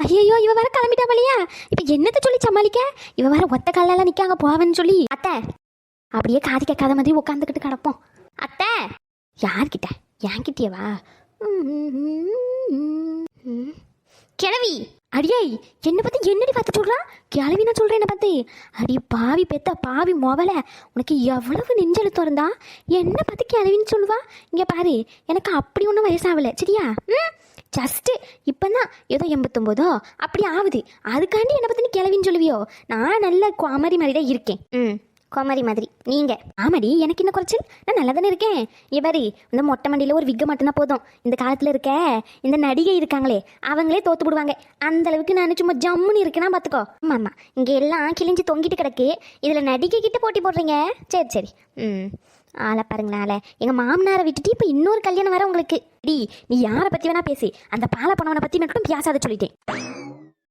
ஐயோ இவ வர கிளம்பிட்டா வழியா? இப்ப என்னத்த சொல்லி சமாளிக்க? இவ வர ஒத்த காலால நிக்காங்க போவேன்னு சொல்லி. அத்தை அப்படியே காது கேட்காத மாதிரி உட்காந்துக்கிட்டு கிடப்போம். அத்தை யார்கிட்ட? என்கிட்டயவா? கிழவி அடியே என்னை பத்தி என்னடி பார்த்து சொல்றா? கிளவி நான் சொல்கிறேன் என்ன பார்த்து அடி பாவி பெத்த பாவி மொபல உனக்கு எவ்வளவு நெஞ்செழுத்தம் இருந்தா? என்ன பத்தி கிளவின்னு சொல்லுவா? இங்க பாரு எனக்கு அப்படி ஒன்றும் வயசாகல சரியா? ம்? ஜஸ்ட்டு இப்போதான் ஏதோ எண்பத்தொம்போதோ? அப்படி ஆகுது. அதுக்காண்டி என்னை பற்றி நீ கிளவின்னு சொல்லுவியோ? நான் நல்ல குமரி மாதிரி தான் இருக்கேன். ம். குமரி மாதிரி. நீங்க? ஆமாடி எனக்கு என்ன குறைச்சல்? நான் நல்லா தானே இருக்கேன் இவரி இந்த மொட்டை மண்டியில் ஒரு விக்க மட்டும்னா போதும். இந்த காலத்தில் இருக்க இந்த நடிகை இருக்காங்களே அவங்களே தோத்து போடுவாங்க. அந்த அளவுக்கு நான் சும்மா ஜம்முன்னு இருக்கேனா பார்த்துக்கோ ஆமாம் ஆமாம் இங்கே எல்லாம் கிழிஞ்சு தொங்கிட்டு கிடக்கு. இதில் நடிகை கிட்ட போட்டி போடுறீங்க. சரி சரி. ம். ஆளை பாருங்களேன். ஆளை எங்கள் மாமனாரை விட்டுட்டு இப்போ இன்னொரு கல்யாணம் வர உங்களுக்கு. டி நீ யாரை பற்றி வேணா பேசி. அந்த பாலை போனவனை பற்றி மட்டும் பேசாத சொல்லிட்டேன்.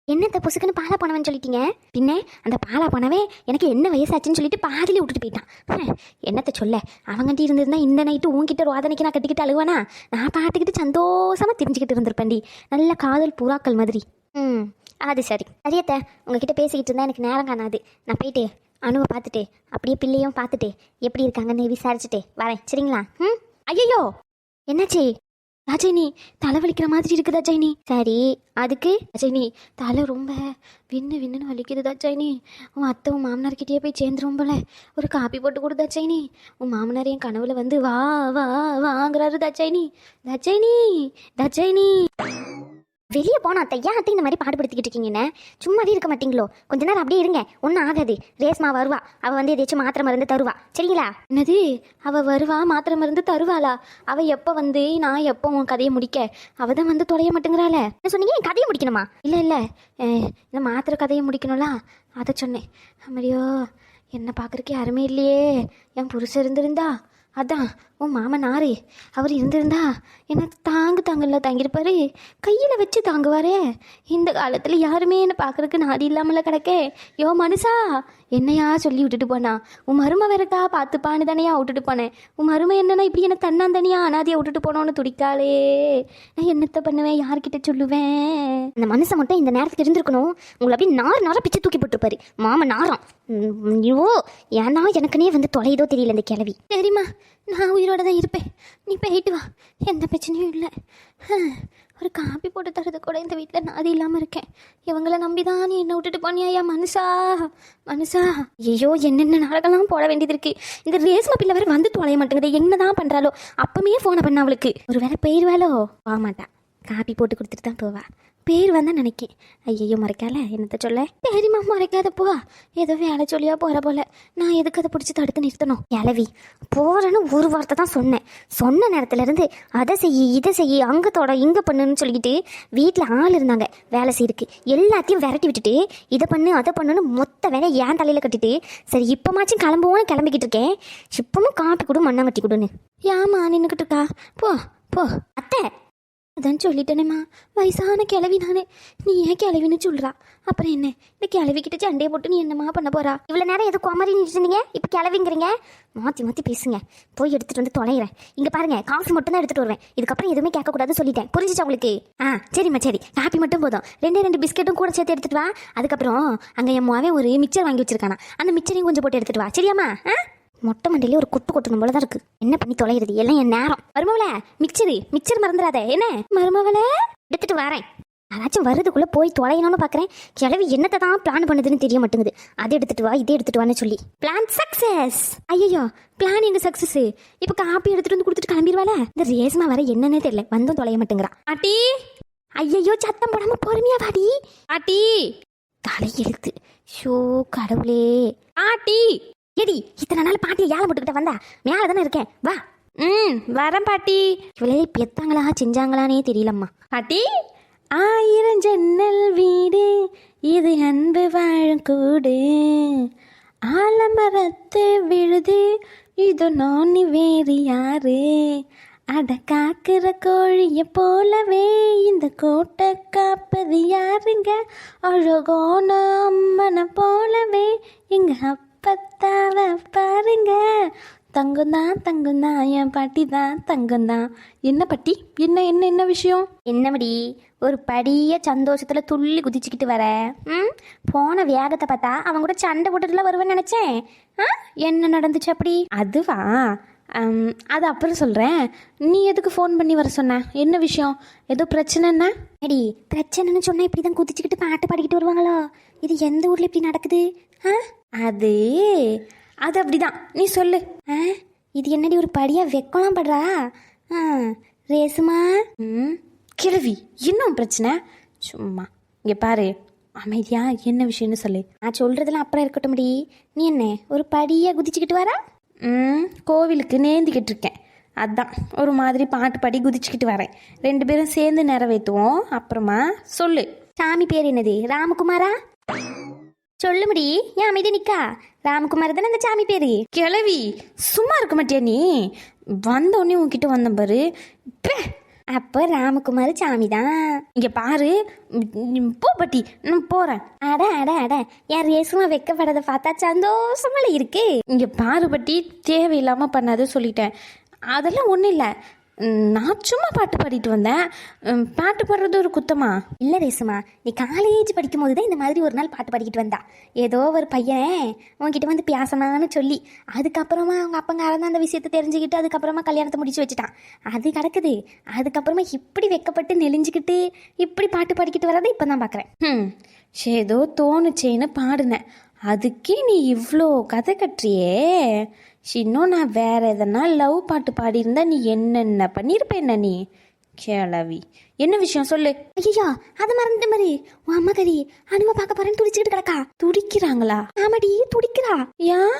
என்னத்த புசுக்குன்னு பாலா போனவன் சொல்லிட்டீங்க? பின்ன அந்த பாலா போனவே எனக்கு என்ன வயசாச்சுன்னு சொல்லிட்டு பாதிலே விட்டுட்டு போயிட்டான். ஹம், என்னத்த சொல்ல? அவங்ககிட்ட இருந்திருந்தா இந்த நைட்டு உங்ககிட்ட ரோதனைக்கு நான் கட்டிக்கிட்டு அழுவானா? நான் பாட்டுக்கிட்டு சந்தோஷமா தெரிஞ்சுக்கிட்டு இருந்திருப்பேன்டி. நல்ல காதல் புறாக்கள் மாதிரி. ம் அது சரி. சரியத்த உங்ககிட்ட பேசிக்கிட்டு இருந்தா எனக்கு நேரம் காணாது. நான் போயிட்டே. அணுவை பார்த்துட்டு அப்படியே பிள்ளையும் பார்த்துட்டு எப்படி இருக்காங்கன்னு விசாரிச்சுட்டு வரேன். சரிங்களா? ம்? ஐயோ என்னாச்சு? அஜய்னி தலை வலிக்கிற மாதிரி இருக்குதா ஜெயினி சரி அதுக்கு? அஜய்னி தலை ரொம்ப வின்னு விண்ணுன்னு வலிக்குதுதா ஜெயினி உன் அத்தை உன் மாமனார்கிட்டயே போய் சேர்ந்துரும் போல. ஒரு காப்பி போட்டு கொடுதா ஜெயினி உன் மாமனார் என் கனவுல வந்து வா வா வாங்குறாரு தச்சைனி தச்சைனி தச்சைனி வெளியே போனா அத்தை ஏன் அத்தை இந்த மாதிரி பாடுபடுத்திக்கிட்டு இருக்கீங்கன்னு சும்மாவே இருக்க மாட்டீங்களோ? கொஞ்ச நேரம் அப்படியே இருங்க. ஒன்றும் ஆகாது. ரேஸ்மா வருவா. அவ வந்து எதாச்சும் மாத்திரை மருந்து தருவா. சரிங்களா? என்னது? அவ வருவா மாத்திரை மருந்து தருவாளா? அவ எப்போ வந்து நான் எப்போ உன் கதையை முடிக்க? அவ தான் வந்து தொலைய மாட்டேங்கிறாள. என்ன சொன்னீங்க? என் கதையை முடிக்கணுமா? இல்லை இல்லை. இந்த மாத்திரை கதையை முடிக்கணும்ல? அதை சொன்னேன். அம்மையோ என்ன பார்க்குறக்கு யாருமே இல்லையே. என் புருஷன் இருந்திருந்தா? அதான். உன் மாமனாரு அவர் இருந்திருந்தா என்னை தாங்கு தாங்கல தாங்கியிருப்பாரு. கையில் வச்சு தாங்குவாரே. இந்த காலத்தில் யாருமே என்னை பார்க்குறக்கு நாதி இல்லாமல கிடக்கே. யோ மனுஷா என்னையா சொல்லி விட்டுட்டு போனா? உன் மருமை வேறக்கா பார்த்துப்பான்னு தானையா விட்டுட்டு போனேன். உன் மருமை என்னன்னா இப்படி என்ன தன்னாந்தனியா அனாதியை விட்டுட்டு போனோன்னு துடிக்காளே. நான் என்னத்தை பண்ணுவேன்? யார்கிட்ட சொல்லுவேன்? அந்த மனுஷன் மட்டும் இந்த நேரத்துக்கு இருந்திருக்கணும். உங்களை அப்படியே நார் நாராக பிச்சு தூக்கி போட்டுருப்பாரு. மாமன் நாரம். ஐயோ ஏன்னா எனக்குனே வந்து தொலையுதோ தெரியல இந்த கிளவி சரிம்மா நான் உயிரோட தான் இருப்பேன். நீ போயிட்டு வா. எந்த பிரச்சனையும் இல்லை. ஒரு காப்பி போட்டு தரது கூட இந்த வீட்டில் நான் அது இல்லாமல் இருக்கேன். இவங்கள நம்பி தான் நீ என்னை விட்டுட்டு போனியா மனுஷா மனுஷா. ஐயோ என்னென்ன நாடகம்லாம் போட வேண்டியது இருக்கு. இந்த ரேஸ்மா பிள்ளை வேற வந்து தொலைய மாட்டேங்குது. என்ன தான் பண்ணுறாளோ அப்பமே ஃபோனை பண்ண அவளுக்கு. ஒரு வேலை போயிடுவாளோ போக மாட்டா. காப்பி போட்டு கொடுத்துட்டு தான் போவா. பேர் வந்து நினைக்கேன். ஐயோ மறைக்கால என்னத்த சொல்ல? சரிம்மா மறைக்காத போ. ஏதோ வேலை சொல்லியா போற போல. நான் எதுக்கு அதை பிடிச்சி தடுத்து நிறுத்தணும்? கிளவி போறேன்னு ஒரு வார்த்தை தான் சொன்னேன். சொன்ன நேரத்துல இருந்து அதை செய் இதை செய் அங்க தொட இங்க பண்ணுன்னு சொல்லிக்கிட்டு வீட்டில் ஆள் இருந்தாங்க. வேலை செய்யறதுக்கு. எல்லாத்தையும் விரட்டி விட்டுட்டு இதை பண்ணு அதை பண்ணுன்னு மொத்த வேலை ஏன் தலையில கட்டிட்டு சரி இப்பமாச்சும் கிளம்புவோன்னு கிளம்பிக்கிட்டு இருக்கேன். இப்பவும் காப்பி கொடு மண்ணாங்கட்டி கொடுன்னு. ஏமா நின்றுக்கிட்டு இருக்கா? போ போ. அத்தை அதான் சொல்லிட்டேனேம்மா. வயசான கிளவி நானே. நீ ஏன் கிளவின்னு சொல்றா? அப்புறம் என்ன? இந்த கிளவிக்கிட்ட சண்டையை போட்டு நீ என்னம்மா பண்ண போறா? இவ்வளோ நேரம் எது குமரி நின்றுருந்தீங்க இப்போ கிளவிங்கிறீங்க மாற்றி மாற்றி பேசுங்க. போய் எடுத்துகிட்டு வந்து தொலைகிறேன் இங்கே பாருங்க காஃபி மட்டும் தான் எடுத்துகிட்டு வருவேன். இதுக்கப்புறம் எதுவுமே கேட்கக்கூடாதுன்னு சொல்லிட்டேன். புரிஞ்சுச்சா உங்களுக்கு? ஆ சரிம்மா சரி. காஃபி மட்டும் போதும். ரெண்டே ரெண்டு பிஸ்கெட்டும் கூட சேர்த்து எடுத்துட்டு வா. அதுக்கப்புறம் அங்கே என் மாவே ஒரு மிக்சர் வாங்கி வச்சிருக்கானா. அந்த மிக்சரையும் கொஞ்சம் போட்டு எடுத்துட்டு வா. சரியாம்மா? ஆ? மொட்டை மண்டையிலே ஒரு குட்டு கொட்டணும் போல தான் இருக்கு. என்ன பண்ணி தொலைகிறது? எல்லாம் என் நேரம். மருமவள மிக்சரு மிக்சர் மறந்துடாத. என்ன? மருமவள? எடுத்துட்டு வரேன். அதாச்சும் வருதுக்குள்ள போய் தொலையணும்னு பார்க்குறேன் கிழவி என்னத்தை தான் பிளான் பண்ணுதுன்னு தெரிய மாட்டேங்குது. அதை எடுத்துட்டு வா இதை எடுத்துட்டு வான்னு சொல்லி. பிளான் சக்சஸ் ஐயோ பிளான் எங்க சக்சஸ் இப்போ காப்பி எடுத்துட்டு வந்து கொடுத்துட்டு கிளம்பிடுவாள? இந்த ரேஸ்மா வர என்னன்னே தெரியல. வந்தும் தொலைய மாட்டேங்கிறான் ஆட்டி! ஐயையோ சத்தம் போடாம பொறுமையா வாடி. ஆட்டி! தலை எழுத்து ஷோ கடவுளே. ஆட்டி! எடி இத்தனை நாள் பாட்டியை ஏழை போட்டுக்கிட்ட வந்தா? மேலே தானே இருக்கேன். வா. ம் வரேன் பாட்டி. இவளே பெத்தாங்களா செஞ்சாங்களானே தெரியலம்மா. பாட்டி? ஆயிரம் ஜன்னல் வீடு இது அன்பு வாழும் கூடு. ஆலமரத்து விழுது இது நோனி வேறு யாரு? அட காக்கிற கோழிய போலவே இந்த கோட்டை காப்பது யாருங்க? அழகான அம்மனை போலவே எங்க அப்பத்தாவ பாருங்க. தங்கம் தான் தங்கம் தான் என் பாட்டி தான் தங்கம் தான் என்ன பாட்டி? என்ன என்ன என்ன விஷயம்? என்னமடி ஒரு படிய சந்தோஷத்தில் துள்ளி குதிச்சுக்கிட்டு வர? ம்? போன வேகத்தை பார்த்தா அவன் கூட சண்டை போட்டுட்டுலாம் வருவேன்னு நினச்சேன். ஆ? என்ன நடந்துச்சு அப்படி? அதுவா? அது அப்புறம் சொல்கிறேன் நீ எதுக்கு ஃபோன் பண்ணி வர சொன்ன? என்ன விஷயம்? ஏதோ பிரச்சனைன்னா அடி பிரச்சனைன்னு சொன்னால் இப்படி தான் குதிச்சுக்கிட்டு பாட்டு பாடிக்கிட்டு வருவாங்களோ? இது எந்த ஊரில் இப்படி நடக்குது? ஆ? அது அது அப்படிதான். நீ சொல்லு. ஆ? இது என்னடி ஒரு படியாக வெக்கலாம் படுறா? ஆ ரேசுமா? ம் கிழவி இன்னும் பிரச்சனை? சும்மா இங்கே பாரு. அமைதியா என்ன விஷயம்னு சொல்லு. நான் சொல்கிறதெல்லாம் அப்புறம் இருக்கட்டும் நீ என்ன ஒரு படியாக குதிச்சுக்கிட்டு வரா? ம் கோவிலுக்கு நேந்திக்கிட்டு இருக்கேன். அதான் ஒரு மாதிரி பாட்டு பாடி குதிச்சுக்கிட்டு வரேன். ரெண்டு பேரும் சேர்ந்து நிறைவேற்றுவோம். அப்புறமா சொல்லு. சாமி பேர் என்னது? ராமகுமாரா? சொல்லு முடி ஏன் அமைதி நிக்கா. ராமகுமார் தானே அந்த சாமி பேரு? கிளவி சும்மா இருக்க மாட்டியா நீ? வந்த உடனே உன்கிட்ட வந்தேன் பாரு அப்போ ராமகுமார் சாமி தான் இங்கே பாரு போ பட்டி நான் போகிறேன் அட அட அட யார் ஏசுமா வைக்கப்படாத பார்த்தா சந்தோஷமால இருக்கு. இங்கே பாரு பட்டி தேவையில்லாமல் பண்ணாத சொல்லிட்டேன். அதெல்லாம் ஒன்றும் இல்லை. நான் சும்மா பாட்டு பாடிட்டு வந்தேன். பாட்டு பாடுறது ஒரு குத்தமா? இல்லை ரேசுமா நீ காலேஜ் படிக்கும் போது தான் இந்த மாதிரி ஒரு நாள் பாட்டு பாடிக்கிட்டு வந்தா. ஏதோ ஒரு பையனே உன்கிட்ட வந்து பேசணான்னு சொல்லி அதுக்கப்புறமா அவங்க அப்பங்காரன் தான் அந்த விஷயத்தை தெரிஞ்சுக்கிட்டு அதுக்கப்புறமா கல்யாணத்தை முடிச்சு வச்சுட்டான். அது கிடக்குது அதுக்கப்புறமா இப்படி வெக்கப்பட்டு நெளிஞ்சுக்கிட்டு இப்படி பாட்டு பாடிக்கிட்டு வரதை இப்போ தான் பார்க்குறேன் ம் ஏதோ தோணுச்சேன்னு பாடினேன். அதுக்கே நீ இவ்வளோ கதை கட்டுறியே. இன்னும் நான் வேற எதனா லவ் பாட்டு பாடியிருந்தா நீ என்னென்ன பண்ணியிருப்ப என்ன நீ? கிளவி. என்ன விஷயம் சொல்லு. ஐயோ அதை மறந்துட்ட மாதிரி உன் அம்மா கறி அனுமா பார்க்க போறேன்னு துடிச்சுக்கிட்டு கிடக்கா. துடிக்கிறாங்களா? ஆமாடி துடிக்கிறா. ஏன்?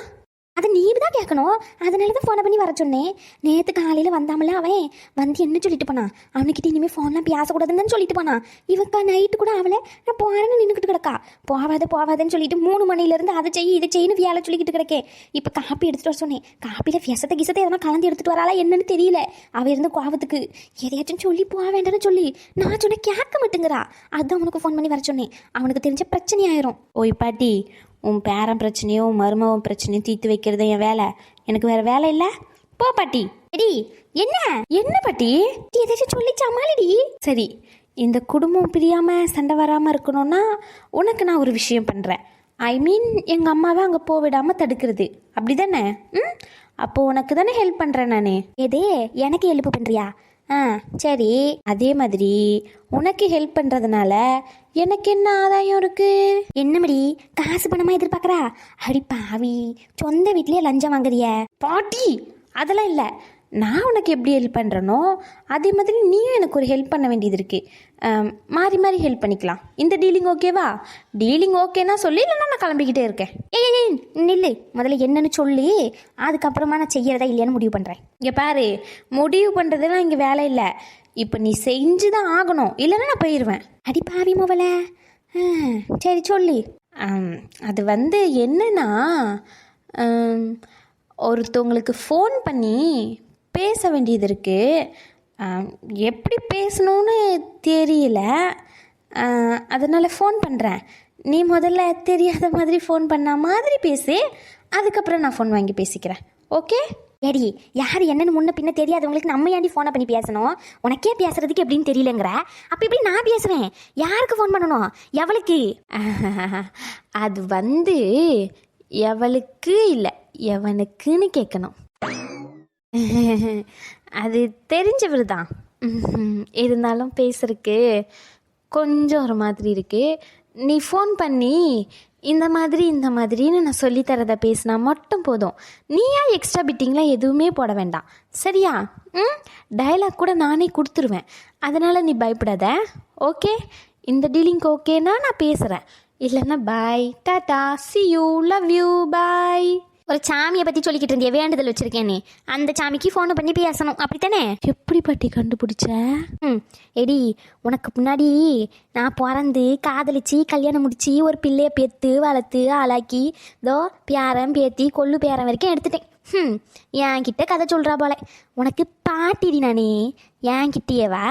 அதை நீ தான் கேட்கணும். அதனால தான் ஃபோனை பண்ணி வர சொன்னேன். நேற்று காலையில் வந்தாமல அவன் வந்து என்ன சொல்லிட்டு போனான் அவனுக்கிட்ட இனிமேல் ஃபோன்லாம் பேசக்கூடாதுன்னு சொல்லிட்டு போனான் இவக்கா நைட்டு கூட அவளை நான் போகிறேன்னு நின்றுக்கிட்டு கிடக்கா. போவாத போவாதன்னு சொல்லிட்டு மூணு மணிலேருந்து அதை செய் இதை செய்யு வேலை சொல்லிக்கிட்டு கிடக்கேன். இப்போ காப்பி எடுத்துகிட்டு வர சொன்னேன். காப்பியில் விஷத்தை கிசத்தை எதனா கலந்து எடுத்துகிட்டு வராளா என்னன்னு தெரியல. அவள் இருந்த கோவத்துக்கு எதையாச்சும் சொல்லி போக வேண்டாம்னு சொல்லி நான் சொன்னேன் கேட்க மாட்டேங்கிறா. அதான் அவனுக்கு ஃபோன் பண்ணி வர சொன்னேன். அவனுக்கு தெரிஞ்ச பிரச்சனை ஆயிரும். ஓய் பாட்டி உன் பேரன் பிரச்சனையோ உன் மருமவன் பிரச்சனையும் தீர்த்து வைக்கிறது என் வேலை. எனக்கு வேற வேலை இல்லை? போ பாட்டி. எடி என்ன? என்ன பாட்டி? எதாச்சும் சொல்லி சமாளிடி சரி இந்த குடும்பம் பிரியாம சண்டை வராம இருக்கணும்னா உனக்கு நான் ஒரு விஷயம் பண்றேன். ஐ மீன் எங்க அம்மாவை அங்க போக விடாம தடுக்கிறது. அப்படிதானே? ம்? அப்போ உனக்கு தானே ஹெல்ப் பண்றேன் நானு. எதே எனக்கு ஹெல்ப் பண்றியா? ஆ சரி. அதே மாதிரி உனக்கு ஹெல்ப் பண்றதுனால எனக்கு என்ன ஆதாயம் இருக்கு? என்னமடி காசு பணமா எதிர்பார்க்கறா? அடி பாவி சொந்த வீட்லயே லஞ்சம் வாங்குறிய. பாட்டி அதெல்லாம் இல்லை. நான் உனக்கு எப்படி ஹெல்ப் பண்ணுறனோ அதே மாதிரி நீயும் எனக்கு ஒரு ஹெல்ப் பண்ண வேண்டியது இருக்குது மாறி மாறி ஹெல்ப் பண்ணிக்கலாம். இந்த டீலிங் ஓகேவா டீலிங் ஓகேனா சொல்லி இல்லைன்னா நான் கிளம்பிக்கிட்டே இருக்கேன். ஏய் ஏய், நில்லு. முதல்ல என்னன்னு சொல்லி. அதுக்கப்புறமா நான் செய்யறதா இல்லையான்னு முடிவு பண்ணுறேன் இங்கே பாரு முடிவு பண்ணுறதுலாம் இங்கே வேலை இல்லை. இப்போ நீ செஞ்சு தான் ஆகணும். இல்லைன்னா நான் போயிடுவேன் அடி பாவி மோவல சரி சொல்லி. ஆம், அது வந்து என்னன்னா ஒருத்தவங்களுக்கு ஃபோன் பண்ணி பேச வேண்டியது இருக்குது எப்படி பேசணும்னு தெரியல. அதனால ஃபோன் பண்ணுறேன் நீ முதல்ல தெரியாத மாதிரி ஃபோன் பண்ண மாதிரி பேசு. அதுக்கப்புறம் நான் ஃபோன் வாங்கி பேசிக்கிறேன். ஓகே ஏடி யார் என்னன்னு முன்ன பின்ன தெரியாதவங்களுக்கு நம்ம ஏன்டி ஃபோனை பண்ணி பேசணும்? உனக்கே பேசுறதுக்கு எப்படின்னு தெரியலங்கிற? அப்போ இப்படி நான் பேசுவேன்? யாருக்கு ஃபோன் பண்ணணும்? எவளுக்கு? அது வந்து எவளுக்கு இல்லை எவனுக்குன்னு கேட்கணும் அது தெரிஞ்சவர் தான். இருந்தாலும் பேசுறதுக்கு கொஞ்சம் ஒரு மாதிரி இருக்கு. நீ ஃபோன் பண்ணி இந்த மாதிரி இந்த மாதிரின்னு நான் சொல்லித்தரதை பேசினா மட்டும் போதும். நீயா எக்ஸ்ட்ரா பிட்டிங்லாம் எதுவுமே போட வேண்டாம். சரியா? ம்? டயலாக் கூட நானே கொடுத்துருவேன். அதனால் நீ பயப்படாத. ஓகே இந்த டீலிங்க்கு ஓகேனா நான் பேசுகிறேன் இல்லைன்னா bye tata see you love you bye ஒரு சாமியை பத்தி சொல்லிக்கிட்டு இருந்திய வேண்டுதல் வச்சிருக்கேன் அந்த சாமிக்கு ஃபோன் பண்ணி பேசணும். அப்படித்தானே? எப்படி பாட்டி கண்டுபிடிச்ச? ம் எடி உனக்கு முன்னாடி நான் பிறந்து காதலிச்சு கல்யாணம் முடிச்சு ஒரு பிள்ளைய பெத்து வளர்த்து ஆளாக்கி இதோ பேரன் பேத்தி கொள்ளு பேரன் வரைக்கும் எடுத்துட்டேன். ம் என்கிட்ட கதை சொல்கிறா போல. உனக்கு பாட்டிடி நானே என்கிட்டயேவா?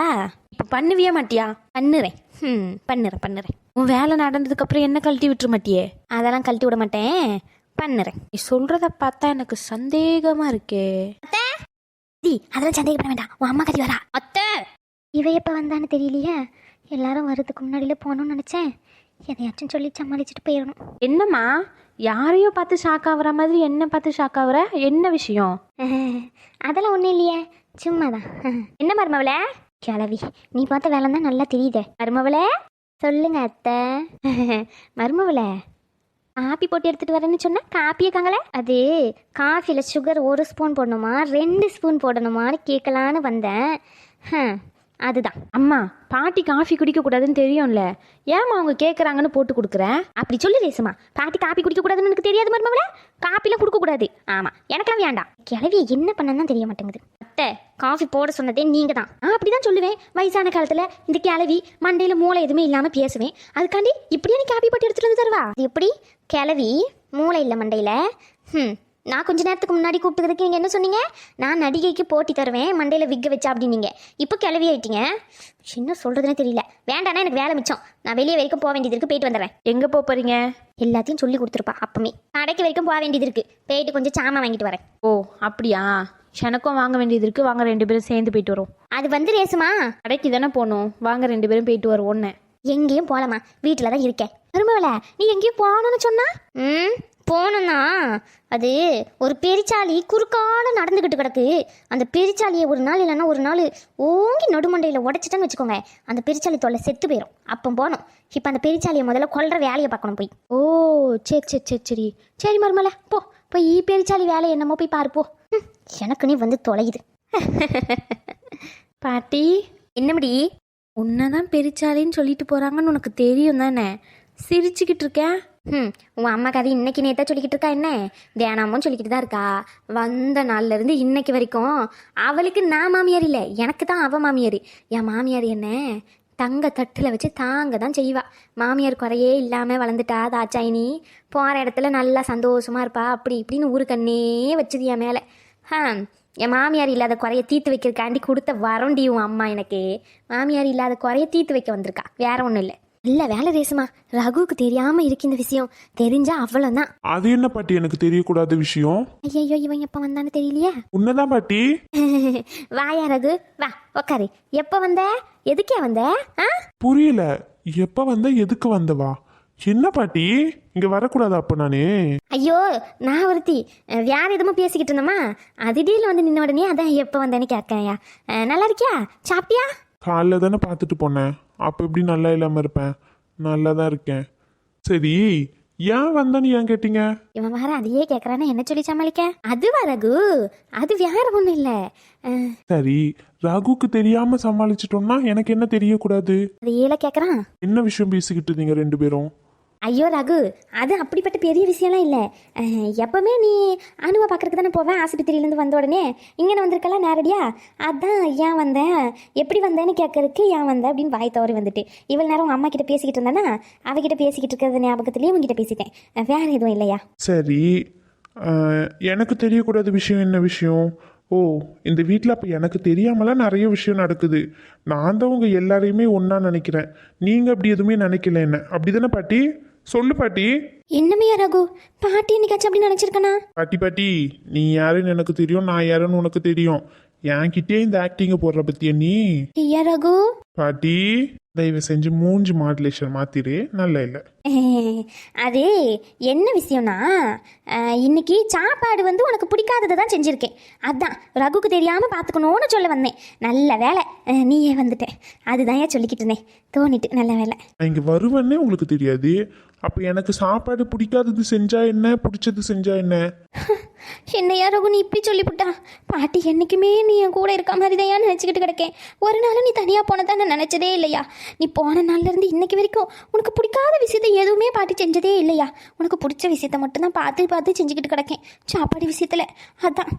இப்போ பண்ணுவியா மாட்டியா? பண்ணுறேன். ம் பண்ணுறேன் பண்ணுறேன். உன் வேலை நடந்ததுக்கப்புறம் என்ன கழட்டி விட்டுற மாட்டியே? அதெல்லாம் கழட்டி விட மாட்டேன். பண்ணுறேன். நீ சொல்கிறத பார்த்தா எனக்கு சந்தேகமாக இருக்கே. தி அதெல்லாம் சந்தேகப்பட வேண்டாம். உன் அம்மா கறி வரா. அத்தை! இவ எப்போ வந்தான்னு தெரியலையே? எல்லாரும் வரதுக்கு முன்னாடியில போகணும்னு நினச்சேன். எதையாச்சும் சொல்லி சமாளிச்சுட்டு போயிடணும். என்னம்மா? யாரையோ பார்த்து ஷாக் ஆகுற மாதிரி என்ன பார்த்து ஷாக் ஆகுற? என்ன விஷயம்? அதெல்லாம் ஒன்றும் இல்லையே. சும்மா தான் என்ன மருமவளே? கிளவி நீ பார்த்த வேலை தான் நல்லா தெரியுதே. மருமவளே? சொல்லுங்க அத்தை. மருமவளே. காப்பி போட்டு எடுத்துட்டு வரேன்னு சொன்னா காப்பியை இருக்காங்களே அது காஃபியில் சுகர் ஒரு ஸ்பூன் போடணுமா ரெண்டு ஸ்பூன் போடணுமான்னு கேட்கலான்னு வந்தேன். ஹம், அதுதான். அம்மா பாட்டி காஃபி குடிக்க கூடாதுன்னு தெரியும்ல. ஏம்மா அவங்க கேட்குறாங்கன்னு போட்டு கொடுக்குறேன் அப்படி சொல்லி ரேசுமா. பாட்டி காஃபி குடிக்க கூடாதுன்னு எனக்கு தெரியாது மருமவளே காப்பிலாம் கொடுக்க கூடாது ஆமா எனக்கெல்லாம் வேண்டாம். கிளவி என்ன பண்ணதான் தெரிய மாட்டேங்குது. அத்தை காஃபி போட சொன்னதே நீங்க தான் நான் அப்படிதான் சொல்லுவேன். வயசான காலத்துல இந்த கிளவி மண்டையில மூளை எதுவுமே இல்லாம பேசுவேன். அதுக்காண்டி இப்படியே நீ காப்பி போட்டு எடுத்துட்டு வந்து தருவா? எப்படி? கிளவி மூளை இல்ல மண்டையில. ம் நான் கொஞ்ச நேரத்துக்கு முன்னாடி கூப்பிட்டுக்கிறதுக்கு நீங்கள் என்ன சொன்னீங்க? நான் நடிகைக்கு போட்டி தருவேன் மண்டையில் விக்க வச்சா அப்படின்னீங்க. இப்போ கிளவி ஆயிட்டீங்க? என்ன சொல்கிறதுனே தெரியல. வேண்டாண்ணா எனக்கு வேலை மிச்சம். நான் வெளியே வரைக்கும் போக வேண்டியது இருக்கு. போயிட்டு வந்துடுறேன். எங்கே போக போகிறீங்க எல்லாத்தையும் சொல்லி கொடுத்துருப்பா அப்பமே. கடைக்கு வரைக்கும் போக வேண்டியது இருக்கு. போயிட்டு கொஞ்சம் சாமான் வாங்கிட்டு வரேன். ஓ அப்படியா? எனக்கும் வாங்க வேண்டியது இருக்குது வாங்க ரெண்டு பேரும் சேர்ந்து போயிட்டு வரோம். அது வந்து ரேசுமா? கடைக்கு தானே போகணும். வாங்க ரெண்டு பேரும் போயிட்டு வருவோம் ஒன்று எங்கேயும் போகலாமா? வீட்டில் தான் இருக்கேன். மருமவள நீ எங்கேயும் போகணும்னு சொன்னா? ம்? போனோன்னா அது ஒரு பெரிச்சாலி குறுக்கால நடந்துக்கிட்டு கிடக்கு. அந்த பெரிச்சாலியை ஒரு நாள் இல்லைன்னா ஒரு நாள் ஓங்கி நடுமண்டையில் உடச்சிட்டேன்னு வச்சுக்கோங்க. அந்த பெரிச்சாலி தொல்லை செத்து போயிடும் அப்போ போனோம் இப்போ அந்த பெரிச்சாலியை முதல்ல கொல்ற வேலையை பார்க்கணும் போய். ஓ சரி சரி சரி சரி. சரி மருமலை போ. போய் ஈ பெரிச்சாலி வேலை என்னமோ போய் பார்ப்போம் எனக்குன்னே வந்து தொலையுது. பாட்டி என்னபடி உன்னை தான் பெரிச்சாலின்னு சொல்லிட்டு போகிறாங்கன்னு உனக்கு தெரியும் தானே சிரிச்சுக்கிட்டு இருக்கேன் ம் உன் அம்மா கதை இன்னைக்கு நேத்தா சொல்லிக்கிட்டு இருக்கா என்ன? தியானமும் சொல்லிக்கிட்டு தான் இருக்கா. வந்த நாள்ல இருந்து இன்னைக்கு வரைக்கும் அவளுக்கு நான் மாமியார் இல்லை. எனக்கு தான் அவள் மாமியார். என் மாமியார் என்ன? தங்க தட்டில் வச்சு தாங்க தான் செய்வா. மாமியார் குறையே இல்லாமல் வளர்ந்துட்டா தாச்சாயினி. போகிற இடத்துல நல்லா சந்தோஷமாக இருப்பா. அப்படி இப்படின்னு ஊருக்கண்ணே வச்சுது என் மேலே. ஆ என் மாமியார் இல்லாத குறைய தீர்த்து வைக்கிறக்காண்டி கொடுத்த வரண்டி உன் அம்மா எனக்கு. மாமியார் இல்லாத குறைய தீர்த்து வைக்க வந்திருக்கா. வேற ஒன்றும் இல்லை. இல்ல வேலை ரேசுமா. ரகுவுக்கு தெரியாம இருக்கு இந்த விஷயம் தெரிஞ்சா அவ்வளவுதான். அது என்ன பாட்டி எனக்கு தெரியக்கூடாத விஷயம்? ஐயோ இவன் எப்ப வந்தான்னு தெரியலையே. உன்னதான் பாட்டி. வாயா ரகு. வா உக்காரு. எப்ப வந்த? எதுக்கே வந்த? புரியல. எப்ப வந்த எதுக்கு வந்தவா? என்ன பாட்டி? இங்க வரக்கூடாதா அப்ப நானு. ஐயோ நான் ஒருத்தி. வேற எதுவும் பேசிக்கிட்டு இருந்தோமா? திடீர்னு வந்து நின்ன உடனே அதான் எப்ப வந்தேன்னு கேட்கேன்யா நல்லா இருக்கியா? சாப்பிட்டியா? காலைல தானே பார்த்துட்டு போனேன். அப்ப எப்படி நல்லா இல்லாம இருப்பேன்? நல்லா தான் இருக்கேன். சரி ஏன் வந்தேன்னு ஏன் கேட்டீங்க? இவன் வேற அதையே கேட்கறானே என்ன சொல்லி சமாளிக்க? அதுவா ரகு? அது வேற ஒண்ணும் இல்ல. சரி ரகுக்கு தெரியாம சமாளிச்சிட்டோம்னா எனக்கு என்ன தெரியக்கூடாது? அது ஏல கேட்கறான் என்ன விஷயம் பேசிக்கிட்டு இருந்தீங்க ரெண்டு பேரும்? ஐயோ ரகு அது அப்படிப்பட்ட பெரிய விஷயம்லாம் இல்லை. எப்பவுமே நீ அணுவை பார்க்கறதுக்கு தானே போவேன் ஆஸ்பத்திரியிலேருந்து வந்த உடனே இங்கே வந்திருக்கலாம் நேரடியா? அதான் ஏன் வந்தேன் எப்படி வந்தேன்னு கேட்கறதுக்கு ஏன் வந்த அப்படின்னு வாய் தவறி வந்துட்டு. இவ்வளோ நேரம் உங்கள் அம்மா கிட்ட பேசிக்கிட்டு இருந்தேன்னா அவகிட்ட பேசிக்கிட்டு இருக்கிறது ஞாபகத்துலேயே உங்ககிட்ட பேசிட்டேன். வேறு வேற எதுவும் இல்லையா? சரி. எனக்கு தெரியக்கூடாத விஷயம் என்ன விஷயம்? ஓ இந்த வீட்டில் அப்போ எனக்கு தெரியாமலாம் நிறைய விஷயம் நடக்குது. நான் தான் உங்கள் எல்லாரையுமே ஒன்றா நினைக்கிறேன். நீங்கள் அப்படி எதுவுமே நினைக்கல என்ன? அப்படி தானே பாட்டி? சொல்லு பாட்டி. என்னமையா ரகு? பாட்டி என்னைக்காச்சும் அப்படி நினச்சிருக்கனா? பாட்டி பாட்டி நீ யாருன்னு எனக்கு தெரியும் நான் யாருன்னு உனக்கு தெரியும். என்கிட்டயே இந்த ஆக்டிங்கை போடுற பத்தியா நீ? ஐயா ரகு? பாட்டி தயவு செஞ்சு மூஞ்சி மாடுலேஷன் மாத்திரு நல்ல இல்லை. அது என்ன விஷயம்னா இன்னைக்கு சாப்பாடு வந்து உனக்கு பிடிக்காததை தான் செஞ்சுருக்கேன். அதான் ரகுக்கு தெரியாமல் பார்த்துக்கணும்னு சொல்ல வந்தேன். நல்ல வேலை நீயே வந்துட்டேன் அதுதான் ஏன் சொல்லிக்கிட்டு இருந்தேன். தோணிட்டு நல்ல வேலை இங்கே வருவேன்னே உங்களுக்கு தெரியாது. அப்போ எனக்கு சாப்பாடு பிடிக்காதது செஞ்சா என்ன? பிடிச்சது செஞ்சா என்ன? என்னையா ரகு நீ இப்படி சொல்லிவிட்டா பாட்டி என்னைக்குமே நீ என் கூட இருக்க மாதிரி தான் நினச்சிக்கிட்டு கிடக்கேன். ஒரு நாள் நீ தனியாக போனதா நான் நினச்சதே இல்லையா? நீ போன நாள்ல இருந்து இன்னைக்கு வரைக்கும் உனக்கு பிடிக்காத விஷயத்தை எதுவுமே பாட்டி செஞ்சதே இல்லையா? உனக்கு பிடிச்ச விஷயத்த மட்டும்தான் பார்த்து பார்த்து செஞ்சுக்கிட்டு கிடக்கேன். சாப்பாடு விஷயத்தில். அதான்.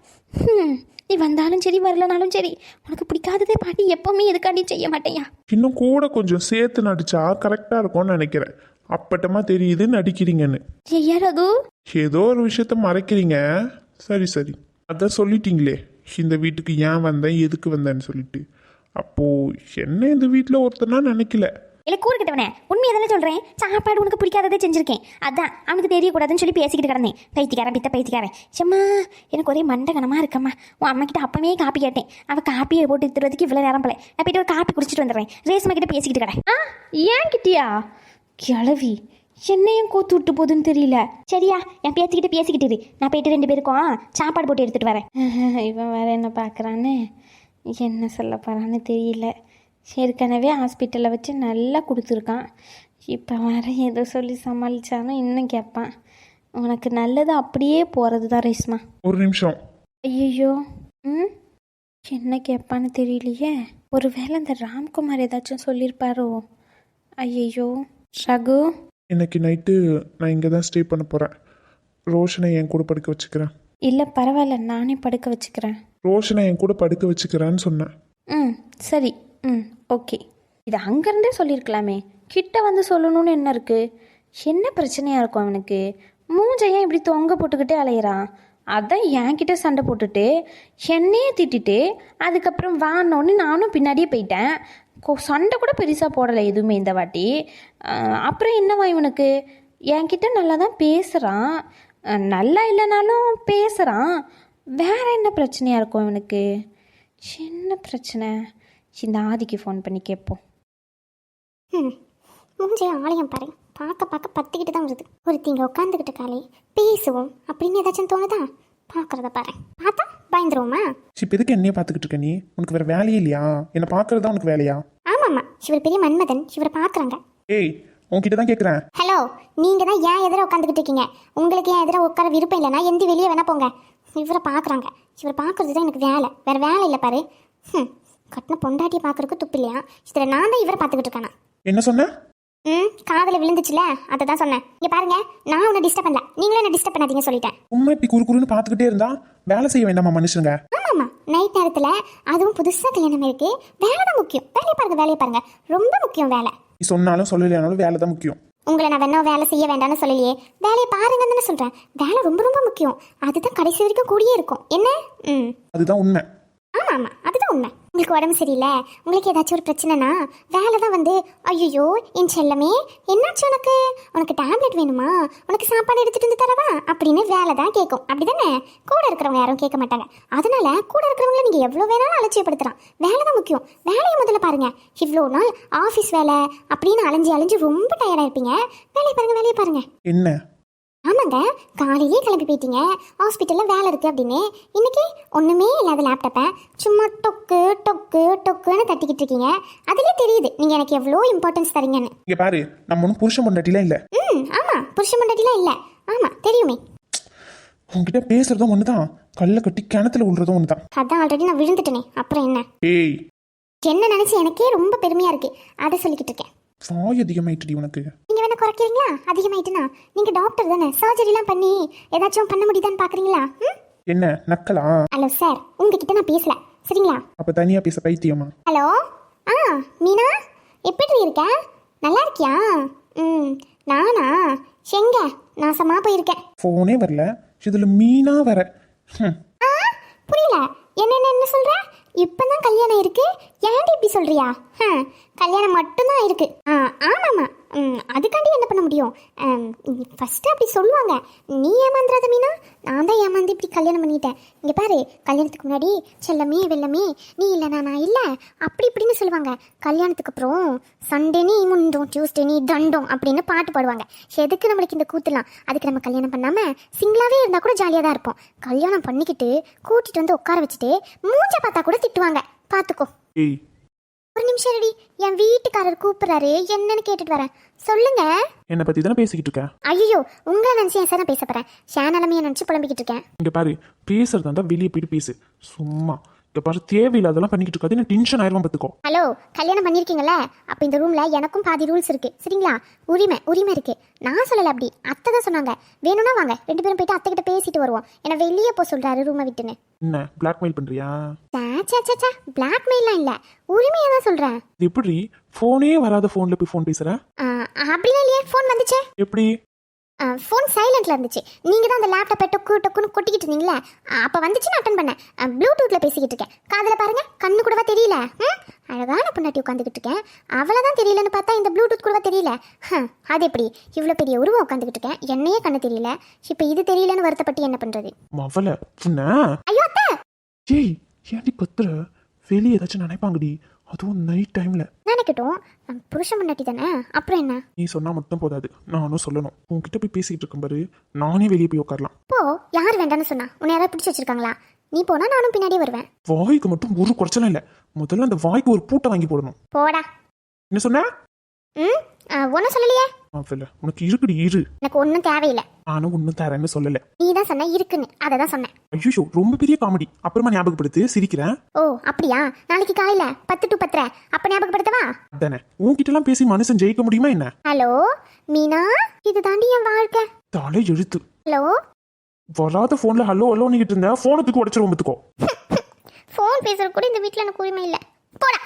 நீ வந்தாலும் சரி வரலனாலும் சரி உனக்கு பிடிக்காததே பாட்டி எப்பவுமே எதுக்காண்டி செய்ய மாட்டேயா? இன்னும் கூட கொஞ்சம் சேர்த்து நடிச்சா கரெக்டாக இருக்கும்னு நினைக்கிறேன். அப்பட்டமா தெரியுது நடிக்கிறீங்கன்னு. ஐயா ரகு ஏதோ ஒரு விஷயத்த மறைக்கிறீங்க. சரி சரி. அதான் சொல்லிட்டீங்களே. இந்த வீட்டுக்கு ஏன் வந்தேன் எதுக்கு வந்தேன்னு சொல்லிட்டு. அப்போ என்ன இந்த வீட்டில் ஒருத்தனா நினைக்கல. இல்லை கூறுகிட்டவனே உண்மையை தானே சொல்கிறேன் சாப்பாடு உனக்கு பிடிக்காததை செஞ்சுருக்கேன். அதான் அவனுக்கு தெரியக்கூடாதுன்னு சொல்லி பேசிக்கிட்டு கிடந்தேன். பைத்தியக்காரன் பித்த பைத்தியக்காரன். சும்மா எனக்கு ஒரே மண்டகனமாக இருக்கம்மா. உன் அம்மா கிட்ட அப்பவே காப்பி கேட்டேன். அவள் காப்பியை போட்டு திருவதுக்கு இவ்வளோ நேரம் போல. நான் போயிட்டு ஒரு காப்பி குடிச்சிட்டு வந்துடுறேன். ரேஸ்மா கிட்ட பேசிக்கிட்டு கடை ஆ ஏன் கிட்டியா? கிளவி என்னையும் கூத்து விட்டு போகுதுன்னு தெரியல. சரியா என் பேத்திக்கிட்ட பேசிக்கிட்டு இரு. நான் போயிட்டு ரெண்டு பேருக்கும் சாப்பாடு போட்டு எடுத்துகிட்டு வரேன். இவன் வேற என்ன பார்க்குறான்னு என்ன சொல்ல போகிறான்னு தெரியல. ஏற்கனவே ஹாஸ்பிட்டலில் வச்சு நல்லா கொடுத்துருக்கான். இப்போ வேற ஏதோ சொல்லி சமாளிச்சாலும் இன்னும் கேட்பான் உனக்கு நல்லது அப்படியே போகிறது தான் ரேஸ்மா ஒரு நிமிஷம். ஐயோ ம்? என்ன கேட்பான்னு தெரியலையே. ஒருவேளை இந்த ராம்குமார் ஏதாச்சும் சொல்லியிருப்பாரோ ஐயோ ரகு இன்னைக்கு நைட்டு நான் இங்கே தான் ஸ்டே பண்ண போகிறேன் ரோஷனை என் கூட படுக்க வச்சுக்கிறேன். இல்லை பரவாயில்ல. நானே படுக்க வச்சுக்கிறேன். ரோஷனை என் கூட படுக்க வச்சுக்கிறேன்னு சொன்னேன். ம் சரி. ம் ஓகே. இது அங்கேருந்தே சொல்லியிருக்கலாமே கிட்ட வந்து சொல்லணும்னு என்ன இருக்குது என்ன பிரச்சனையாக இருக்கும் அவனுக்கு? மூஞ்ச ஏன் இப்படி தொங்க போட்டுக்கிட்டே அலையிறான்? அதான் என்கிட்ட சண்டை போட்டுட்டு என்னையே திட்டிட்டு அதுக்கப்புறம் வானோன்னு நானும் பின்னாடியே போயிட்டேன். சண்டை கூட பெருசாக போடலை எதுவுமே இந்த வாட்டி. அப்புறம் என்னவா இவனுக்கு? என்கிட்ட நல்லா தான் பேசுகிறான் நல்லா இல்லைனாலும் பேசுகிறான் வேற என்ன பிரச்சனையாக இருக்கும் இவனுக்கு? என்ன பிரச்சனை? இந்த ஆதிக்கு ஃபோன் பண்ணி கேட்போம். ம் மூஞ்சைய ஆலயம் பாரு. பார்க்க பார்க்க பத்துக்கிட்டு தான் வருது. ஒருத்திங்க உட்காந்துக்கிட்ட காலே பேசுவோம் அப்படின்னு ஏதாச்சும் தோணுதா? பார்க்குறத பாரு. பார்த்தா பயந்துருவோமா? இப்போ எதுக்கு என்னைய பார்த்துக்கிட்டு இருக்க நீ? உனக்கு வேற வேலையே இல்லையா? என்னை பார்க்கறது தான் உனக்கு வேலையா? ஆமாம்மா. இவர் பெரிய மன்மதன். இவரை பார்க்குறாங்க. ஏய் உன்கிட்ட தான் கேட்குறேன் ஹலோ நீங்கள் தான் ஏன் எதிர உட்காந்துக்கிட்டு இருக்கீங்க? உங்களுக்கு ஏன் எதிர உட்கார விருப்பம் இல்லைன்னா எந்த வெளியே வேணா போங்க. இவரை பார்க்குறாங்க. இவர் பார்க்குறது தான் எனக்கு வேலை. வேற வேலை இல்லை பாரு. ம் கட்டின பொண்டாட்டியை பார்க்கறதுக்கு துப்பு இல்லையா? இதில் நான் தான் இவரை பார்த்துக்கிட்டு இருக்கானா? என்ன சொன்ன? ம் காதில் விழுந்துச்சுல? அதை தான் சொன்னேன். இங்கே பாருங்க நான் உன்னை டிஸ்டர்ப் பண்ணல. நீங்களும் என்ன டிஸ்டர்ப் பண்ணாதீங்க சொல்லிட்டேன். உண்மை இப்படி குறு குறுன்னு பார்த்துக்கிட்டே இருந்தா வேலை செய்ய வேண்டாமா மனுஷங்க ஆமாம்மா. நைட் நேரத்தில் அதுவும் புதுசாக கல்யாணம் இருக்கு. வேலை தான் முக்கியம். வேலையை பாருங்க வேலையை பாருங்க. ரொம்ப முக்கியம் வேலை. நீ சொன்னாலும் சொல்லலையானாலும் வேலை தான் முக்கியம். உங்களை நான் வேணா வேலை செய்ய வேண்டாம்னு சொல்லலையே. வேலையை பாருங்கன்னு தானே சொல்கிறேன் வேலை ரொம்ப ரொம்ப முக்கியம். அதுதான் கடைசி வரைக்கும் கூடியே இருக்கும். என்ன? ம். அதுதான் உண்மை. ஆமாம் ஆமாம் அதுதான் உண்மை. உங்களுக்கு உடம்பு சரியில்லை? உங்களுக்கு ஏதாச்சும் ஒரு பிரச்சனைனா வேலை தான் வந்து ஐயோ என் செல்லமே என்னாச்சு உனக்கு? உனக்கு டேப்லெட் வேணுமா? உனக்கு சாப்பாடு எடுத்துட்டு வந்து தரவா? அப்படின்னு வேலை தான் கேட்கும். அப்படிதானே? கூட இருக்கிறவங்க யாரும் கேட்க மாட்டாங்க. அதனால கூட இருக்கிறவங்கள நீங்கள் எவ்வளோ வேணாலும் அலட்சியப்படுத்தலாம். வேலை தான் முக்கியம். வேலையை முதல்ல பாருங்க. இவ்வளோ நாள் ஆஃபீஸ் வேலை அப்படின்னு அலைஞ்சு அலைஞ்சு ரொம்ப டயர்டாக இருப்பீங்க. வேலையை பாருங்க வேலையை பாருங்க. என்ன? ஆமாங்க காலையிலே கிளம்பி போயிட்டீங்க. ஹாஸ்பிட்டலில் வேலை இருக்குது அப்படின்னு. இன்னைக்கு ஒன்றுமே இல்லாத லேப்டாப்பை சும்மா டொக்கு டொக்கு டொக்குன்னு தட்டிக்கிட்டு இருக்கீங்க. அதுலேயே தெரியுது நீங்கள் எனக்கு எவ்வளோ இம்பார்ட்டன்ஸ் தரீங்கன்னு. இங்க பாரு நம்ம ஒன்றும் புருஷன் பொண்டாட்டிலாம் இல்லை. ம் ஆமாம் புருஷ மண்டாட்டிலாம் இல்லை. ஆமாம் தெரியுமே. உன்கிட்ட பேசுறதும் ஒன்று தான் கல்லை கட்டி கிணத்துல விழுறதும் ஒன்று தான் அதான் ஆல்ரெடி நான் விழுந்துட்டேனே அப்புறம் என்ன? ஏய். என்ன நினச்சி எனக்கே ரொம்ப பெருமையாக இருக்குது அதை சொல்லிக்கிட்டு இருக்கேன். வாய் அதிகமாயிட்டுடி உனக்கு. நீங்கள் வேணா குறைக்கிறீங்களா? அதிகமாயிட்டுனா? நீங்கள் டாக்டர் தானே? சர்ஜரிலாம் பண்ணி ஏதாச்சும் பண்ண முடியுதான்னு பார்க்குறீங்களா ம்? என்ன நக்கலா? ஹலோ சார் உங்ககிட்ட நான் பேசல. சரிங்களா? அப்ப தனியா பேச பைத்தியமா? ஹலோ ஆ மீனா? எப்படி இருக்க? நல்லா இருக்கியா? ம் நானா? எங்க? நாசமா போயிருக்கேன். ஃபோனே வரல. இதுல மீனா வர. புரியல. என்ன என்ன சொல்ற? இப்பதான் கல்யாணம் இருக்கு. ஏன்டி இப்படி சொல்றியா? கல்யாணம் மட்டும்தான் இருக்கு. ஆ ஆமாம்மா. ம் அதுக்காண்டி என்ன பண்ண முடியும்? ஃபஸ்ட்டு அப்படி சொல்லுவாங்க. நீ ஏமாந்துறாத மீனா? நான் தான் ஏமாந்து இப்படி கல்யாணம் பண்ணிட்டேன். இங்கே பாரு கல்யாணத்துக்கு முன்னாடி செல்லமே வெள்ளமே நீ இல்லைனா நான் இல்லை அப்படி இப்படின்னு சொல்லுவாங்க. கல்யாணத்துக்கு அப்புறம் சண்டே நீ முண்டும் டியூஸ்டே நீ தண்டம் அப்படின்னு பாட்டு பாடுவாங்க. எதுக்கு நம்மளுக்கு இந்த கூத்துலாம்? அதுக்கு நம்ம கல்யாணம் பண்ணாமல் சிங்கிளாகவே இருந்தால் கூட ஜாலியாக தான் இருப்போம். கல்யாணம் பண்ணிக்கிட்டு கூட்டிகிட்டு வந்து உட்கார வச்சுட்டு மூச்சை பார்த்தா கூட திட்டுவாங்க. பார்த்துக்கோ ஏய். ஒரு நிமிஷம் ரெடி என் வீட்டுக்காரர் கூப்பிடுறாரு. என்னன்னு கேட்டுட்டு வரேன். சொல்லுங்க. என்னை பத்தி தானே பேசிக்கிட்டு இருக்க ஐயோ உங்களை நினச்சி என் சார் நான் பேச போகிறேன் சேனலமையை நினச்சி புலம்பிக்கிட்டு இருக்கேன். இங்க பாரு பேசுறதா இருந்தா வெளியே போயிட்டு பேசு. சும்மா. இங்க பாரு தேவையில்லாதெல்லாம் பண்ணிக்கிட்டு இருக்காது. நான் டென்ஷன் ஆயிரம் பார்த்துக்கோ. ஹலோ கல்யாணம் பண்ணியிருக்கீங்கல்ல? அப்போ இந்த ரூமில் எனக்கும் பாதி ரூல்ஸ் இருக்குது சரிங்களா? உரிமை உரிமை இருக்குது நான் சொல்லலை அப்படி. அத்தை தான் சொன்னாங்க. வேணும்னா வாங்க. ரெண்டு பேரும் போயிட்டு அத்தை கிட்ட பேசிட்டு வருவோம். என்னை வெளியே போக சொல்கிறாரு ரூமை விட்டுன்னு. என்ன? பிளாக்மெயில் பண்றியா? சே சே சே பிளாக்மெயிலாம் இல்லை. உரிமையாக தான் சொல்கிறேன் இது எப்படி? ஃபோனே வராத ஃபோன்ல போய் ஃபோன் பேசுற? அப்படிலாம் இல்லையே. ஃபோன் வந்துச்சே. எப்படி? ஃபோன் சைலண்ட்ல இருந்துச்சு. நீங்க தான் அந்த லேப்டாப்பை டொக்கு டொக்குன்னு கொட்டிக்கிட்டு இருந்தீங்களே? அப்போ வந்துச்சு நான் அட்டன் பண்ணேன் ப்ளூடூத்ல பேசிக்கிட்டு இருக்கேன். காதுல பாருங்க கண்ணு கூடவா தெரியல? ம்? அழகான பொண்டாட்டி உட்காந்துக்கிட்டு இருக்கேன். அவளை தான் தெரியலன்னு பார்த்தா இந்த ப்ளூடூத் கூடவா தெரியல? அது எப்படி? இவ்வளோ பெரிய உருவம் உட்காந்துக்கிட்டு இருக்கேன். என்னையே கண்ணு தெரியல. இப்போ இது தெரியலன்னு வருத்தப்பட்டு என்ன பண்றது? மவள ஐயோ அத்தை! ஏய் ஏன்டி கத்துற வெளியே ஏதாச்சும் நினைப்பாங்கடி. அதுவும் நைட் டைம்ல நினைக்கட்டும். புருஷன் பொண்டாட்டி தானே. அப்புறம் என்ன? நீ சொன்னா மட்டும் போதாது. நானும் சொல்லணும். உன்கிட்ட போய் பேசிக்கிட்டு இருக்கும் பாரு. நானே வெளியே போய் உட்காரலாம் போ. யார் வேண்டாம்னு சொன்னா? உன்னை யாராவது பிடிச்சி வச்சிருக்காங்களா? நீ போனா நானும் பின்னாடியே வருவேன். வாய்க்கு மட்டும் ஒரு குறைச்சலும் இல்லை. முதல்ல அந்த வாய்க்கு ஒரு பூட்டை வாங்கி போடணும். போடா. என்ன சொன்ன? ம்? ஒன்றும் சொல்லலையே. அவல உனக்கு இருக்குடி இரு. எனக்கு ஒன்றும் தேவையில்லை. நானும் ஒன்றும் தரேன்னு சொல்லல. நீ தான் சொன்ன இருக்குன்னு. அதை தான் சொன்னேன். ஐயோ ரொம்ப பெரிய காமெடி. அப்புறமா ஞாபகப்படுத்து சிரிக்கிறேன். ஓ அப்படியா? நாளைக்கு காலையில பத்து டு பத்தரை. அப்போ ஞாபகப்படுத்தவா? அதானே. உன்கிட்ட எல்லாம் பேசி மனுஷன் ஜெயிக்க முடியுமா என்ன? ஹலோ மீனா? இது தாண்டி என் வாழ்க்கை. தலை எழுத்து. ஹலோ? வராத போன்ல ஹலோ ஹலோ நீங்கிட்டு இருந்த போனை தூக்கி உடச்சிருவோம் பத்துக்கோ. ஃபோன் பேசுறது கூட இந்த வீட்டில் எனக்கு உரிமை இல்லை. போடா.